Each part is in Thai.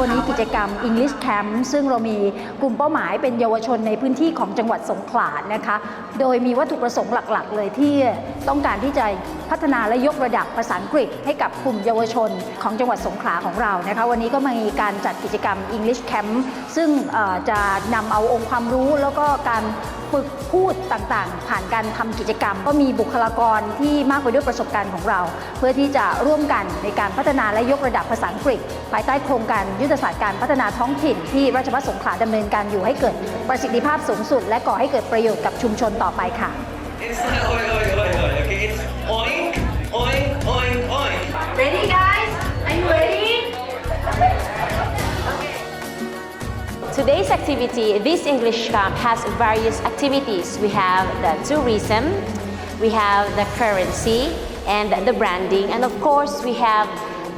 วันนี้กิจกรรม English Camp ซึ่งเรามีกลุ่มเป้าหมายเป็นเยาวชนในพื้นที่ของจังหวัดสงขลานะคะ โดยมีวัตถุประสงค์หลักๆ เลยที่ต้องการที่จะ พัฒนาและยกระดับภาษาอังกฤษให้กับกลุ่มเยาวชนของจังหวัดสงขลาของเรานะคะวันนี้ก็มีการจัดกิจกรรม English Camp ซึ่งจะนำเอาองค์ความรู้แล้วก็การฝึกพูดต่างๆ ผ่านการทำกิจกรรม ก็มีบุคลากรที่มากไปด้วยประสบการณ์ของเรา เพื่อที่จะร่วมกันในการพัฒนาและยกระดับภาษาอังกฤษ ภายใต้โครงการยุทธศาสตร์การพัฒนาท้องถิ่น ที่ราชภัฏสงขลาดำเนินการอยู่ให้เกิดประสิทธิภาพสูงสุด และก่อให้เกิดประโยชน์กับชุมชนต่อไปค่ะ this activity, this English camp has various activities. We have the tourism, we have the currency, and the branding, and of course, we have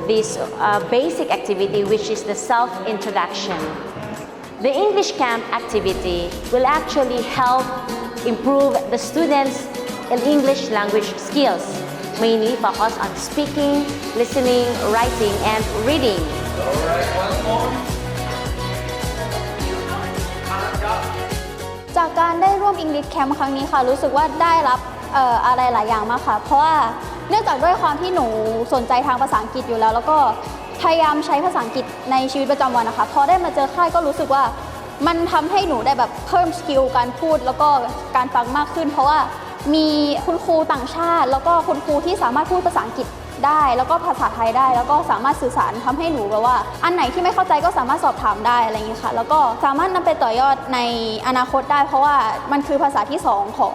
this uh, basic activity, which is the self introduction. The English camp activity will actually help improve the students' English language skills, mainly focused on speaking, listening, writing, and reading. All right, one more. ม English Camp ครั้งนี้ค่ะ รู้สึกว่าได้รับอออะไรหลายอย่างมากค่ะ เพราะว่าเนื่องจากด้วยความที่หนูสนใจทางภาษาอังกฤษอยู่แล้ว แล้วก็พยายามใช้ภาษาอังกฤษในชีวิตประจำวันนะคะพอได้มาเจอค่ายก็รู้สึกว่ามันทำให้หนูได้แบบเพิ่มสกิลการพูดแล้วก็การฟังมากขึ้น เพราะว่า มีคุณครูต่างชาติ แล้วก็คุณครูที่สามารถพูดภาษาอังกฤษได้ แล้วก็ภาษาไทยได้ แล้วก็สามารถสื่อสารทำให้หนูแบบว่า อันไหนที่ไม่เข้าใจก็สามารถสอบถามได้อะไรอย่างนี้ค่ะ แล้วก็สามารถนำไปต่อยอดในอนาคตได้ เพราะว่ามันคือภาษาที่สองของ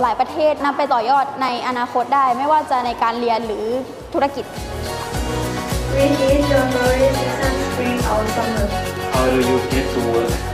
หลายประเทศนำไปต่อยอดในอนาคตได้ ไม่ว่าจะในการเรียนหรือธุรกิจ Which is your favorite season, spring or summer? How do you get to work?